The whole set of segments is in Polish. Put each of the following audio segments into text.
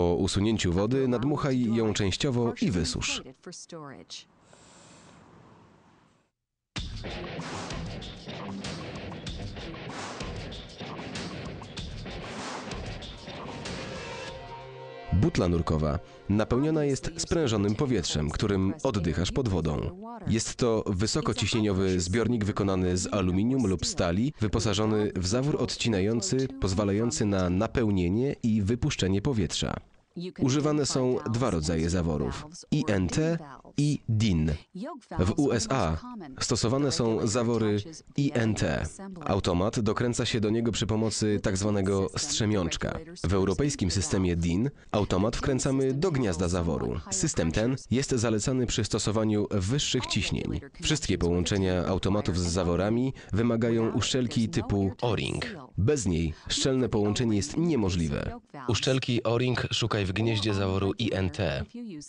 Po usunięciu wody nadmuchaj ją częściowo i wysusz. Butla nurkowa napełniona jest sprężonym powietrzem, którym oddychasz pod wodą. Jest to wysokociśnieniowy zbiornik wykonany z aluminium lub stali, wyposażony w zawór odcinający, pozwalający na napełnienie i wypuszczenie powietrza. Używane są dwa rodzaje zaworów: INT i DIN. W USA stosowane są zawory INT. Automat dokręca się do niego przy pomocy tzw. strzemiączka. W europejskim systemie DIN automat wkręcamy do gniazda zaworu. System ten jest zalecany przy stosowaniu wyższych ciśnień. Wszystkie połączenia automatów z zaworami wymagają uszczelki typu O-ring. Bez niej szczelne połączenie jest niemożliwe. Uszczelki O-ring w gnieździe zaworu INT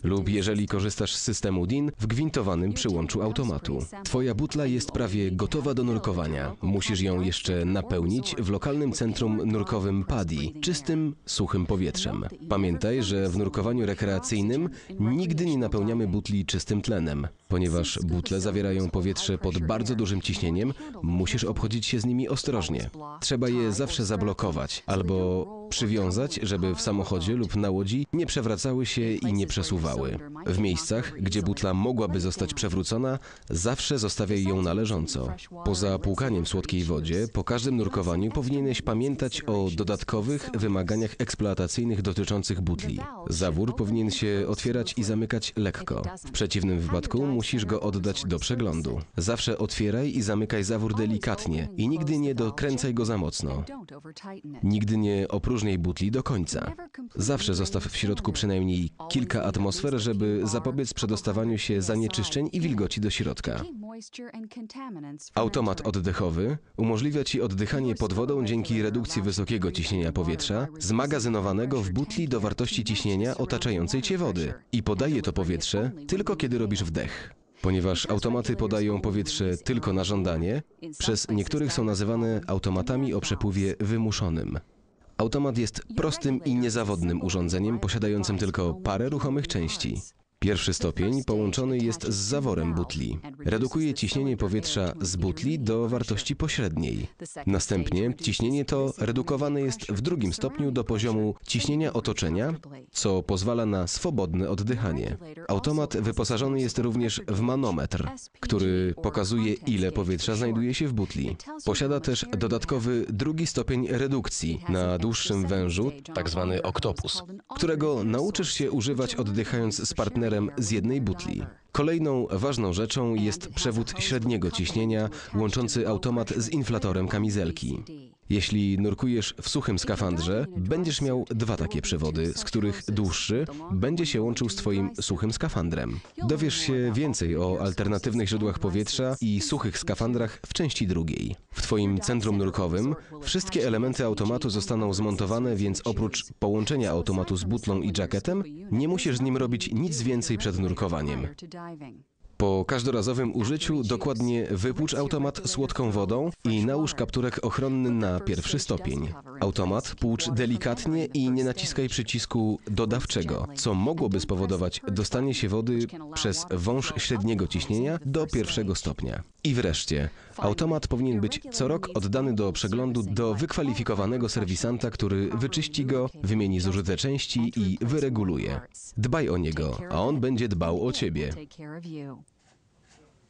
lub jeżeli korzystasz z systemu DIN w gwintowanym przyłączu automatu. Twoja butla jest prawie gotowa do nurkowania. Musisz ją jeszcze napełnić w lokalnym centrum nurkowym PADI, czystym, suchym powietrzem. Pamiętaj, że w nurkowaniu rekreacyjnym nigdy nie napełniamy butli czystym tlenem. Ponieważ butle zawierają powietrze pod bardzo dużym ciśnieniem, musisz obchodzić się z nimi ostrożnie. Trzeba je zawsze zablokować albo przywiązać, żeby w samochodzie lub na łodzi nie przewracały się i nie przesuwały. W miejscach, gdzie butla mogłaby zostać przewrócona, zawsze zostawiaj ją należąco. Poza płukaniem w słodkiej wodzie, po każdym nurkowaniu powinieneś pamiętać o dodatkowych wymaganiach eksploatacyjnych dotyczących butli. Zawór powinien się otwierać i zamykać lekko. W przeciwnym wypadku musisz go oddać do przeglądu. Zawsze otwieraj i zamykaj zawór delikatnie i nigdy nie dokręcaj go za mocno. Nigdy nie opróżniaj butli do końca. Zawsze zostaw w środku przynajmniej kilka atmosfer, żeby zapobiec przedostawaniu się zanieczyszczeń i wilgoci do środka. Automat oddechowy umożliwia Ci oddychanie pod wodą dzięki redukcji wysokiego ciśnienia powietrza zmagazynowanego w butli do wartości ciśnienia otaczającej Cię wody i podaje to powietrze tylko kiedy robisz wdech. Ponieważ automaty podają powietrze tylko na żądanie, przez niektórych są nazywane automatami o przepływie wymuszonym. Automat jest prostym i niezawodnym urządzeniem posiadającym tylko parę ruchomych części. Pierwszy stopień połączony jest z zaworem butli. Redukuje ciśnienie powietrza z butli do wartości pośredniej. Następnie ciśnienie to redukowane jest w drugim stopniu do poziomu ciśnienia otoczenia, co pozwala na swobodne oddychanie. Automat wyposażony jest również w manometr, który pokazuje ile powietrza znajduje się w butli. Posiada też dodatkowy drugi stopień redukcji na dłuższym wężu, tak zwany oktopus, którego nauczysz się używać oddychając z partnerem z jednej butli. Kolejną ważną rzeczą jest przewód średniego ciśnienia łączący automat z inflatorem kamizelki. Jeśli nurkujesz w suchym skafandrze, będziesz miał dwa takie przewody, z których dłuższy będzie się łączył z Twoim suchym skafandrem. Dowiesz się więcej o alternatywnych źródłach powietrza i suchych skafandrach w części drugiej. W Twoim centrum nurkowym wszystkie elementy automatu zostaną zmontowane, więc oprócz połączenia automatu z butlą i jacketem, nie musisz z nim robić nic więcej przed nurkowaniem. Po każdorazowym użyciu dokładnie wypłucz automat słodką wodą i nałóż kapturek ochronny na pierwszy stopień. Automat płucz delikatnie i nie naciskaj przycisku dodawczego, co mogłoby spowodować dostanie się wody przez wąż średniego ciśnienia do pierwszego stopnia. I wreszcie, automat powinien być co rok oddany do przeglądu do wykwalifikowanego serwisanta, który wyczyści go, wymieni zużyte części i wyreguluje. Dbaj o niego, a on będzie dbał o ciebie.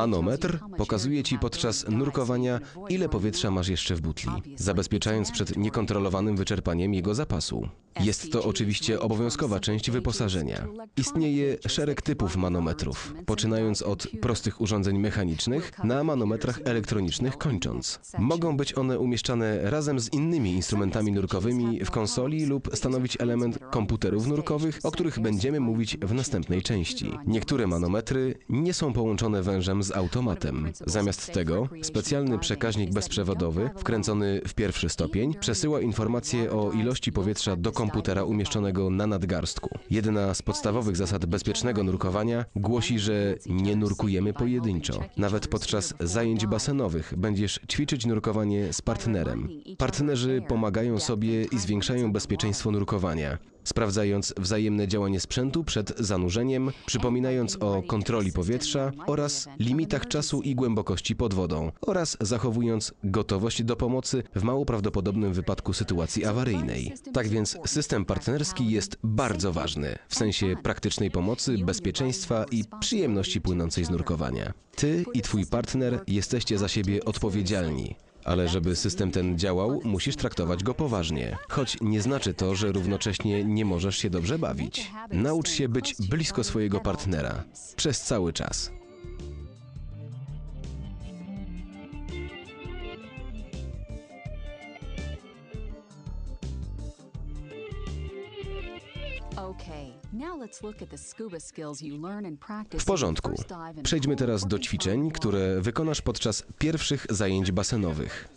Manometr pokazuje Ci podczas nurkowania, ile powietrza masz jeszcze w butli, zabezpieczając przed niekontrolowanym wyczerpaniem jego zapasu. Jest to oczywiście obowiązkowa część wyposażenia. Istnieje szereg typów manometrów, poczynając od prostych urządzeń mechanicznych na manometrach elektronicznych kończąc. Mogą być one umieszczane razem z innymi instrumentami nurkowymi w konsoli lub stanowić element komputerów nurkowych, o których będziemy mówić w następnej części. Niektóre manometry nie są połączone wężem z automatem. Zamiast tego specjalny przekaźnik bezprzewodowy wkręcony w pierwszy stopień przesyła informacje o ilości powietrza do komputera umieszczonego na nadgarstku. Jedna z podstawowych zasad bezpiecznego nurkowania głosi, że nie nurkujemy pojedynczo. Nawet podczas zajęć basenowych będziesz ćwiczyć nurkowanie z partnerem. Partnerzy pomagają sobie i zwiększają bezpieczeństwo nurkowania sprawdzając wzajemne działanie sprzętu przed zanurzeniem, przypominając o kontroli powietrza oraz limitach czasu i głębokości pod wodą oraz zachowując gotowość do pomocy w mało prawdopodobnym wypadku sytuacji awaryjnej. Tak więc system partnerski jest bardzo ważny w sensie praktycznej pomocy, bezpieczeństwa i przyjemności płynącej z nurkowania. Ty i twój partner jesteście za siebie odpowiedzialni. Ale żeby system ten działał, musisz traktować go poważnie. Choć nie znaczy to, że równocześnie nie możesz się dobrze bawić. Naucz się być blisko swojego partnera przez cały czas. W porządku. Przejdźmy teraz do ćwiczeń, które wykonasz podczas pierwszych zajęć basenowych.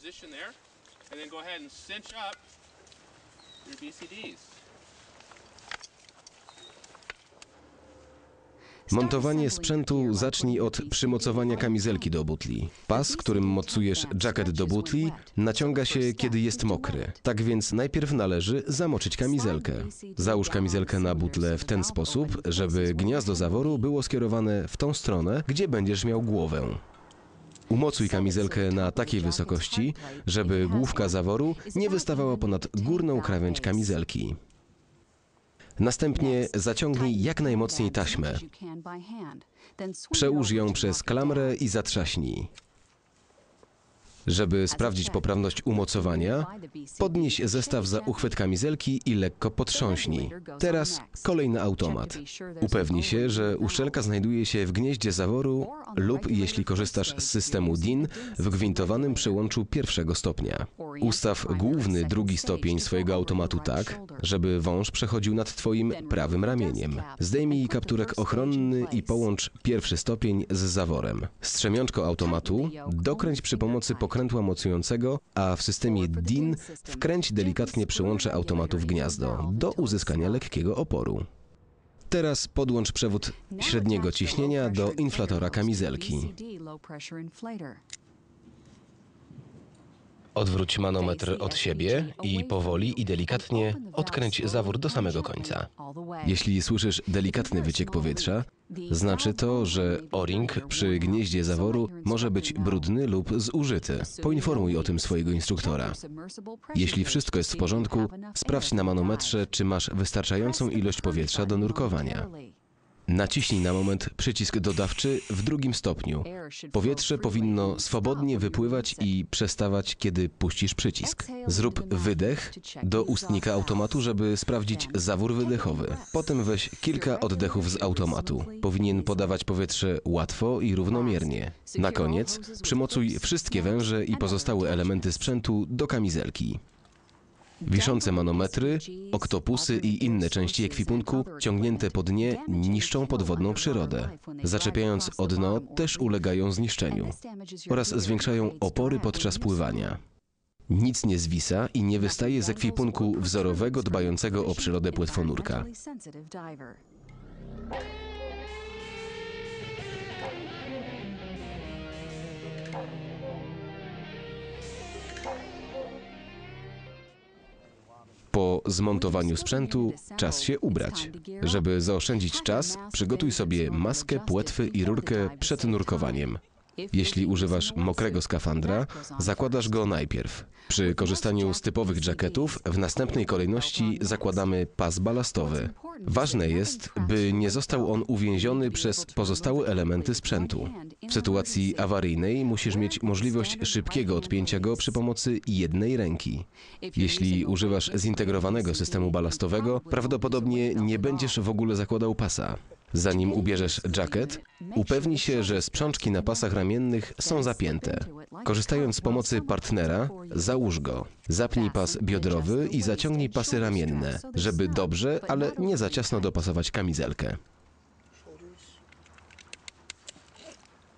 and then go ahead and cinch up your BCDs. Montowanie sprzętu zacznij od przymocowania kamizelki do butli. Pas, którym mocujesz jacket do butli, naciąga się, kiedy jest mokry. Tak więc najpierw należy zamoczyć kamizelkę. Załóż kamizelkę na butlę w ten sposób, żeby gniazdo zaworu było skierowane w tą stronę, gdzie będziesz miał głowę. Umocuj kamizelkę na takiej wysokości, żeby główka zaworu nie wystawała ponad górną krawędź kamizelki. Następnie zaciągnij jak najmocniej taśmę. Przełóż ją przez klamrę i zatrzaśnij. Żeby sprawdzić poprawność umocowania, podnieś zestaw za uchwyt kamizelki i lekko potrząśnij. Teraz kolej na automat. Upewnij się, że uszczelka znajduje się w gnieździe zaworu lub, jeśli korzystasz z systemu DIN, w gwintowanym przełączu pierwszego stopnia. Ustaw główny drugi stopień swojego automatu tak, żeby wąż przechodził nad Twoim prawym ramieniem. Zdejmij kapturek ochronny i połącz pierwszy stopień z zaworem. Strzemiączko automatu dokręć przy pomocy pokrętła mocującego, a w systemie DIN wkręć delikatnie przyłącze automatu w gniazdo do uzyskania lekkiego oporu. Teraz podłącz przewód średniego ciśnienia do inflatora kamizelki. Odwróć manometr od siebie i powoli i delikatnie odkręć zawór do samego końca. Jeśli słyszysz delikatny wyciek powietrza, znaczy to, że o-ring przy gnieździe zaworu może być brudny lub zużyty. Poinformuj o tym swojego instruktora. Jeśli wszystko jest w porządku, sprawdź na manometrze, czy masz wystarczającą ilość powietrza do nurkowania. Naciśnij na moment przycisk dodawczy w drugim stopniu. Powietrze powinno swobodnie wypływać i przestawać, kiedy puścisz przycisk. Zrób wydech do ustnika automatu, żeby sprawdzić zawór wydechowy. Potem weź kilka oddechów z automatu. Powinien podawać powietrze łatwo i równomiernie. Na koniec przymocuj wszystkie węże i pozostałe elementy sprzętu do kamizelki. Wiszące manometry, oktopusy i inne części ekwipunku ciągnięte po dnie niszczą podwodną przyrodę. Zaczepiając o dno też ulegają zniszczeniu oraz zwiększają opory podczas pływania. Nic nie zwisa i nie wystaje z ekwipunku wzorowego dbającego o przyrodę płetwonurka. Po zmontowaniu sprzętu czas się ubrać. Żeby zaoszczędzić czas, przygotuj sobie maskę, płetwy i rurkę przed nurkowaniem. Jeśli używasz mokrego skafandra, zakładasz go najpierw. Przy korzystaniu z typowych jacketów w następnej kolejności zakładamy pas balastowy. Ważne jest, by nie został on uwięziony przez pozostałe elementy sprzętu. W sytuacji awaryjnej musisz mieć możliwość szybkiego odpięcia go przy pomocy jednej ręki. Jeśli używasz zintegrowanego systemu balastowego, prawdopodobnie nie będziesz w ogóle zakładał pasa. Zanim ubierzesz jacket, upewnij się, że sprzączki na pasach ramiennych są zapięte. Korzystając z pomocy partnera, załóż go. Zapnij pas biodrowy i zaciągnij pasy ramienne, żeby dobrze, ale nie za ciasno dopasować kamizelkę.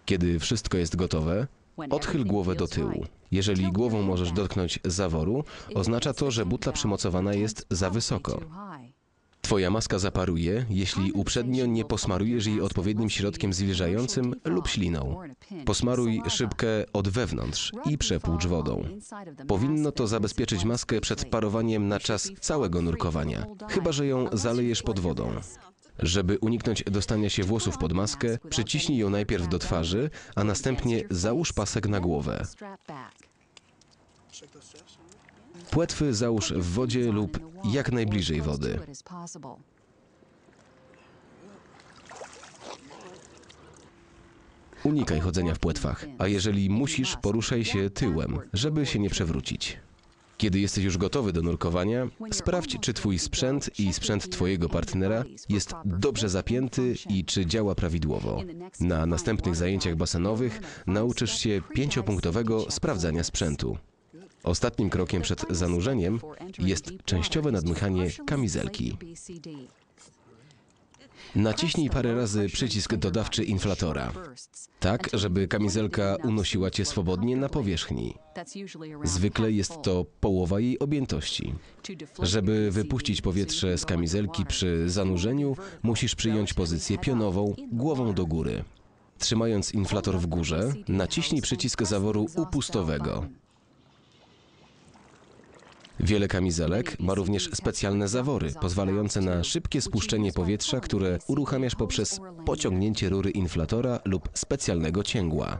Kiedy wszystko jest gotowe, odchyl głowę do tyłu. Jeżeli głową możesz dotknąć zaworu, oznacza to, że butla przymocowana jest za wysoko. Twoja maska zaparuje, jeśli uprzednio nie posmarujesz jej odpowiednim środkiem zwilżającym lub śliną. Posmaruj szybkę od wewnątrz i przepłucz wodą. Powinno to zabezpieczyć maskę przed parowaniem na czas całego nurkowania, chyba że ją zalejesz pod wodą. Żeby uniknąć dostania się włosów pod maskę, przyciśnij ją najpierw do twarzy, a następnie załóż pasek na głowę. Płetwy załóż w wodzie lub jak najbliżej wody. Unikaj chodzenia w płetwach, a jeżeli musisz, poruszaj się tyłem, żeby się nie przewrócić. Kiedy jesteś już gotowy do nurkowania, sprawdź, czy twój sprzęt i sprzęt twojego partnera jest dobrze zapięty i czy działa prawidłowo. Na następnych zajęciach basenowych nauczysz się pięciopunktowego sprawdzania sprzętu. Ostatnim krokiem przed zanurzeniem jest częściowe nadmuchanie kamizelki. Naciśnij parę razy przycisk dodawczy inflatora, tak żeby kamizelka unosiła cię swobodnie na powierzchni. Zwykle jest to połowa jej objętości. Żeby wypuścić powietrze z kamizelki przy zanurzeniu, musisz przyjąć pozycję pionową, głową do góry. Trzymając inflator w górze, naciśnij przycisk zaworu upustowego. Wiele kamizelek ma również specjalne zawory, pozwalające na szybkie spuszczenie powietrza, które uruchamiasz poprzez pociągnięcie rury inflatora lub specjalnego cięgła.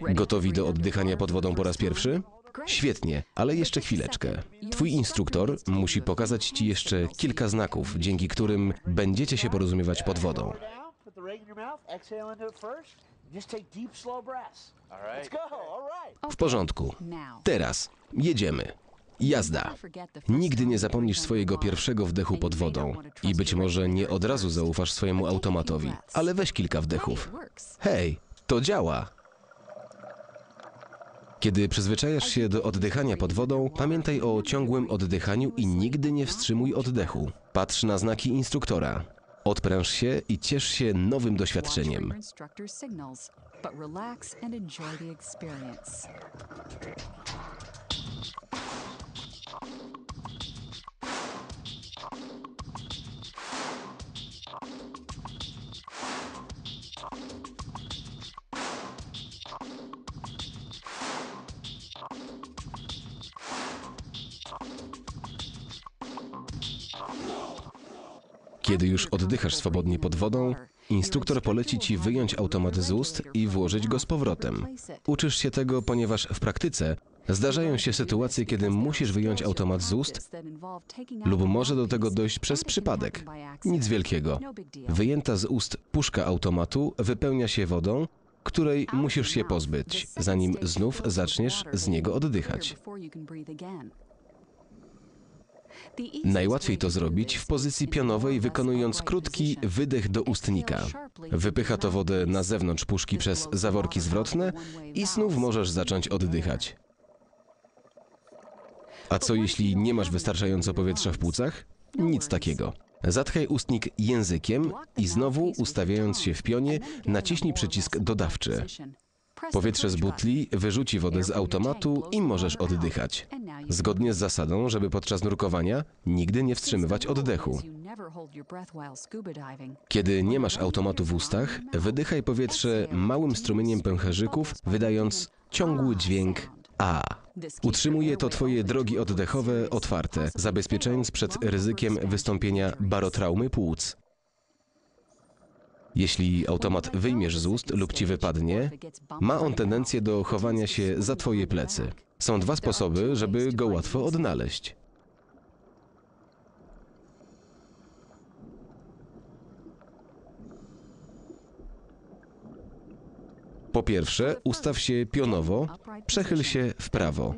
Gotowi do oddychania pod wodą po raz pierwszy? Świetnie, ale jeszcze chwileczkę. Twój instruktor musi pokazać Ci jeszcze kilka znaków, dzięki którym będziecie się porozumiewać pod wodą. W porządku. Teraz jedziemy. Jazda. Nigdy nie zapomnisz swojego pierwszego wdechu pod wodą i być może nie od razu zaufasz swojemu automatowi, ale weź kilka wdechów. Hej, to działa! Kiedy przyzwyczajasz się do oddychania pod wodą, pamiętaj o ciągłym oddychaniu i nigdy nie wstrzymuj oddechu. Patrz na znaki instruktora. Odpręż się i ciesz się nowym doświadczeniem. Już oddychasz swobodnie pod wodą, instruktor poleci ci wyjąć automat z ust i włożyć go z powrotem. Uczysz się tego, ponieważ w praktyce zdarzają się sytuacje, kiedy musisz wyjąć automat z ust lub może do tego dojść przez przypadek. Nic wielkiego. Wyjęta z ust puszka automatu wypełnia się wodą, której musisz się pozbyć, zanim znów zaczniesz z niego oddychać. Najłatwiej to zrobić w pozycji pionowej, wykonując krótki wydech do ustnika. Wypycha to wodę na zewnątrz puszki przez zaworki zwrotne i znów możesz zacząć oddychać. A co jeśli nie masz wystarczająco powietrza w płucach? Nic takiego. Zatkaj ustnik językiem i znowu, ustawiając się w pionie, naciśnij przycisk dodawczy. Powietrze z butli wyrzuci wodę z automatu i możesz oddychać. Zgodnie z zasadą, żeby podczas nurkowania nigdy nie wstrzymywać oddechu. Kiedy nie masz automatu w ustach, wydychaj powietrze małym strumieniem pęcherzyków, wydając ciągły dźwięk A. Utrzymuje to Twoje drogi oddechowe otwarte, zabezpieczając przed ryzykiem wystąpienia barotraumy płuc. Jeśli automat wyjmiesz z ust lub ci wypadnie, ma on tendencję do chowania się za twoje plecy. Są dwa sposoby, żeby go łatwo odnaleźć. Po pierwsze, ustaw się pionowo, przechyl się w prawo.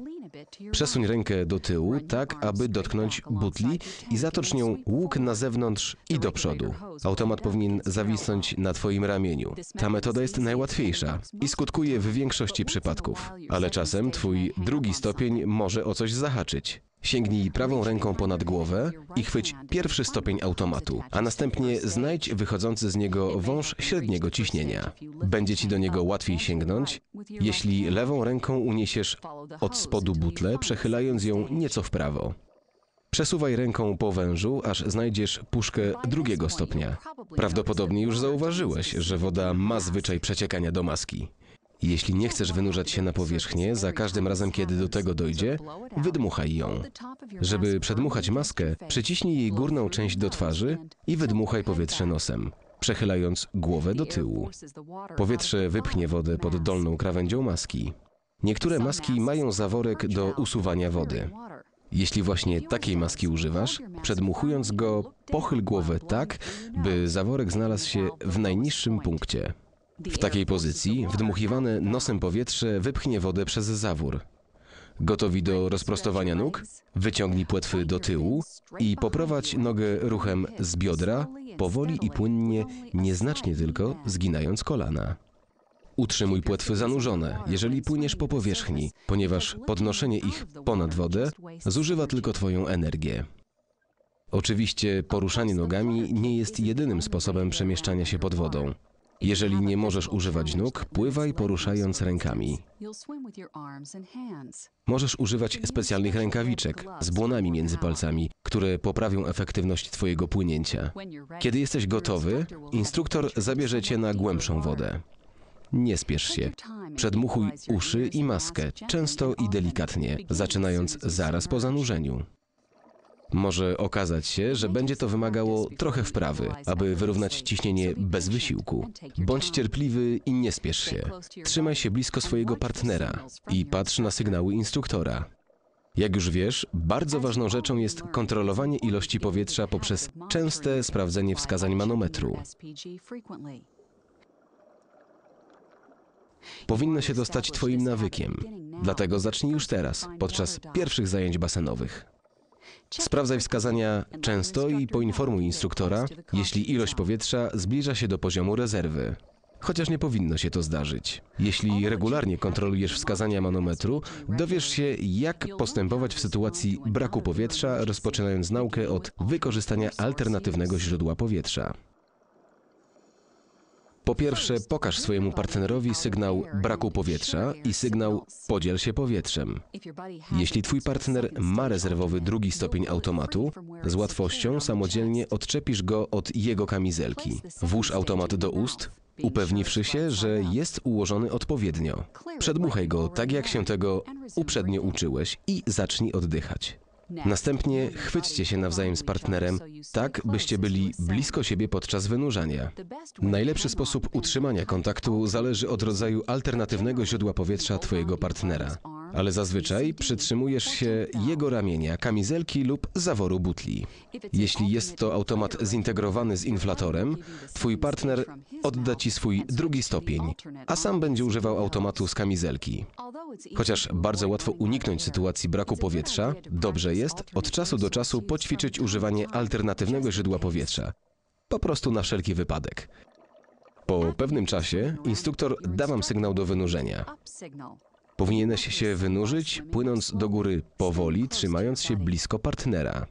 Przesuń rękę do tyłu, tak aby dotknąć butli i zatocz nią łuk na zewnątrz i do przodu. Automat powinien zawisnąć na Twoim ramieniu. Ta metoda jest najłatwiejsza i skutkuje w większości przypadków, ale czasem Twój drugi stopień może o coś zahaczyć. Sięgnij prawą ręką ponad głowę i chwyć pierwszy stopień automatu, a następnie znajdź wychodzący z niego wąż średniego ciśnienia. Będzie Ci do niego łatwiej sięgnąć, jeśli lewą ręką uniesiesz od spodu butlę, przechylając ją nieco w prawo. Przesuwaj ręką po wężu, aż znajdziesz puszkę drugiego stopnia. Prawdopodobnie już zauważyłeś, że woda ma zwyczaj przeciekania do maski. Jeśli nie chcesz wynurzać się na powierzchnię, za każdym razem, kiedy do tego dojdzie, wydmuchaj ją. Żeby przedmuchać maskę, przyciśnij jej górną część do twarzy i wydmuchaj powietrze nosem, przechylając głowę do tyłu. Powietrze wypchnie wodę pod dolną krawędzią maski. Niektóre maski mają zaworek do usuwania wody. Jeśli właśnie takiej maski używasz, przedmuchując go, pochyl głowę tak, by zaworek znalazł się w najniższym punkcie. W takiej pozycji wdmuchiwane nosem powietrze wypchnie wodę przez zawór. Gotowi do rozprostowania nóg? Wyciągnij płetwy do tyłu i poprowadź nogę ruchem z biodra, powoli i płynnie, nieznacznie tylko zginając kolana. Utrzymuj płetwy zanurzone, jeżeli płyniesz po powierzchni, ponieważ podnoszenie ich ponad wodę zużywa tylko Twoją energię. Oczywiście poruszanie nogami nie jest jedynym sposobem przemieszczania się pod wodą. Jeżeli nie możesz używać nóg, pływaj poruszając rękami. Możesz używać specjalnych rękawiczek z błonami między palcami, które poprawią efektywność Twojego płynięcia. Kiedy jesteś gotowy, instruktor zabierze Cię na głębszą wodę. Nie spiesz się. Przedmuchuj uszy i maskę, często i delikatnie, zaczynając zaraz po zanurzeniu. Może okazać się, że będzie to wymagało trochę wprawy, aby wyrównać ciśnienie bez wysiłku. Bądź cierpliwy i nie spiesz się. Trzymaj się blisko swojego partnera i patrz na sygnały instruktora. Jak już wiesz, bardzo ważną rzeczą jest kontrolowanie ilości powietrza poprzez częste sprawdzenie wskazań manometru. Powinno się to stać Twoim nawykiem. Dlatego zacznij już teraz, podczas pierwszych zajęć basenowych. Sprawdzaj wskazania często i poinformuj instruktora, jeśli ilość powietrza zbliża się do poziomu rezerwy. Chociaż nie powinno się to zdarzyć. Jeśli regularnie kontrolujesz wskazania manometru, dowiesz się, jak postępować w sytuacji braku powietrza, rozpoczynając naukę od wykorzystania alternatywnego źródła powietrza. Po pierwsze, pokaż swojemu partnerowi sygnał braku powietrza i sygnał podziel się powietrzem. Jeśli twój partner ma rezerwowy drugi stopień automatu, z łatwością samodzielnie odczepisz go od jego kamizelki. Włóż automat do ust, upewniwszy się, że jest ułożony odpowiednio. Przedmuchaj go tak, jak się tego uprzednio uczyłeś i zacznij oddychać. Następnie chwyćcie się nawzajem z partnerem, tak byście byli blisko siebie podczas wynurzania. Najlepszy sposób utrzymania kontaktu zależy od rodzaju alternatywnego źródła powietrza Twojego partnera. Ale zazwyczaj przytrzymujesz się jego ramienia, kamizelki lub zaworu butli. Jeśli jest to automat zintegrowany z inflatorem, Twój partner odda Ci swój drugi stopień, a sam będzie używał automatu z kamizelki. Chociaż bardzo łatwo uniknąć sytuacji braku powietrza, dobrze jest od czasu do czasu poćwiczyć używanie alternatywnego źródła powietrza. Po prostu na wszelki wypadek. Po pewnym czasie instruktor da Wam sygnał do wynurzenia. Powinieneś się wynurzyć, płynąc do góry powoli, trzymając się blisko partnera.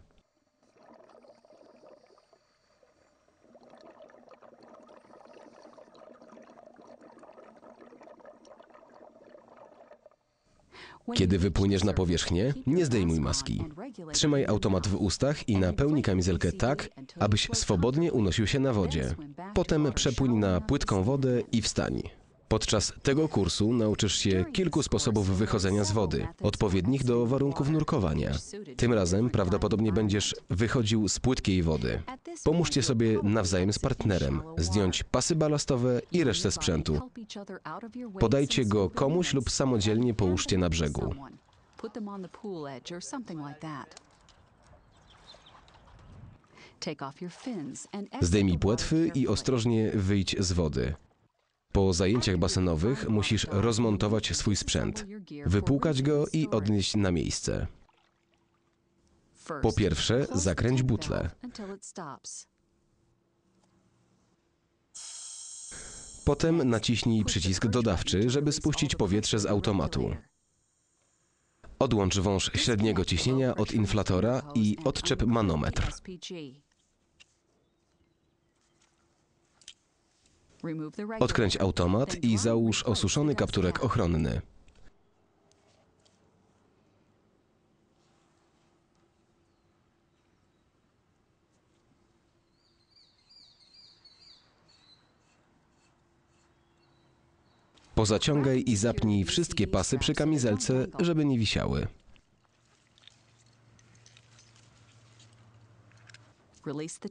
Kiedy wypłyniesz na powierzchnię, nie zdejmuj maski. Trzymaj automat w ustach i napełnij kamizelkę tak, abyś swobodnie unosił się na wodzie. Potem przepłyń na płytką wodę i wstań. Podczas tego kursu nauczysz się kilku sposobów wychodzenia z wody, odpowiednich do warunków nurkowania. Tym razem prawdopodobnie będziesz wychodził z płytkiej wody. Pomóżcie sobie nawzajem z partnerem, zdjąć pasy balastowe i resztę sprzętu. Podajcie go komuś lub samodzielnie połóżcie na brzegu. Zdejmij płetwy i ostrożnie wyjdź z wody. Po zajęciach basenowych musisz rozmontować swój sprzęt, wypłukać go i odnieść na miejsce. Po pierwsze, zakręć butlę. Potem naciśnij przycisk dodawczy, żeby spuścić powietrze z automatu. Odłącz wąż średniego ciśnienia od inflatora i odczep manometr. Odkręć automat i załóż osuszony kapturek ochronny. Pozaciągaj i zapnij wszystkie pasy przy kamizelce, żeby nie wisiały.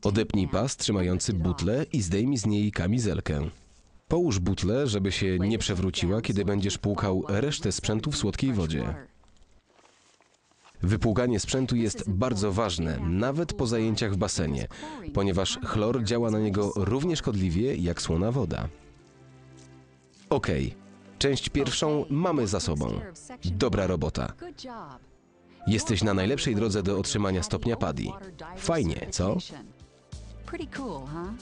Odepnij pas trzymający butlę i zdejmij z niej kamizelkę. Połóż butlę, żeby się nie przewróciła, kiedy będziesz płukał resztę sprzętu w słodkiej wodzie. Wypłukanie sprzętu jest bardzo ważne, nawet po zajęciach w basenie, ponieważ chlor działa na niego równie szkodliwie jak słona woda. Okej, część pierwszą mamy za sobą. Dobra robota. Jesteś na najlepszej drodze do otrzymania stopnia PADI. Fajnie, co? Pretty cool, huh?